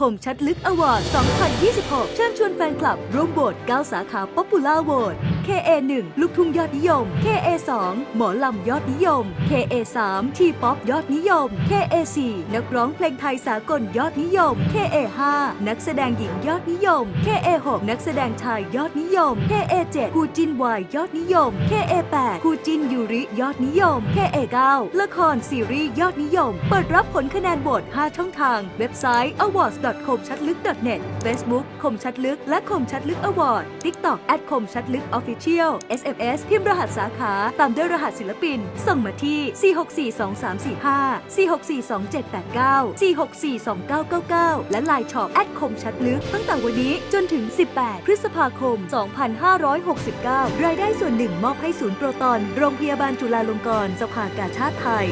คมชัดลึกอวอร์ด 2026 เชิญชวนแฟนคลับร่วมโหวต9สาขาป๊อปปูล่าโหวต KA 1 ลูกทุ่งยอดนิยม KA 2 หมอลำยอดนิยม KA 3 ทีป๊อปยอดนิยม KA 4 นักร้องเพลงไทยสากลยอดนิยม KA 5 นักแสดงหญิงยอดนิยม KA 6 นักแสดงชายยอดนิยม KA 7คู่จินวายยอดนิยม KA 8คู่จินยูริยอดนิยม KA 9 ละครซีรีส์ยอดนิยม เปิดรับผลคะแนนโหวต5ช่องทาง เว็บไซต์ awards.com ชัดลึก .net Facebook คมชัดลึกและคมชัดลึก award TikTok แอดคมชัดลึก official SMS พิมพ์รหัสสาขา ตามด้วยรหัสศิลปิน ส่งมาที่ 4642345 4642789 4642999 และไลน์ช็อปแอดคมชัดลึก ตั้งแต่วันนี้จนถึง 18 พฤษภาคม 2569 รายได้ส่วนหนึ่งมอบให้ศูนย์โปรตอน โรงพยาบาลจุฬาลงกรณ์สภากาชาติไทย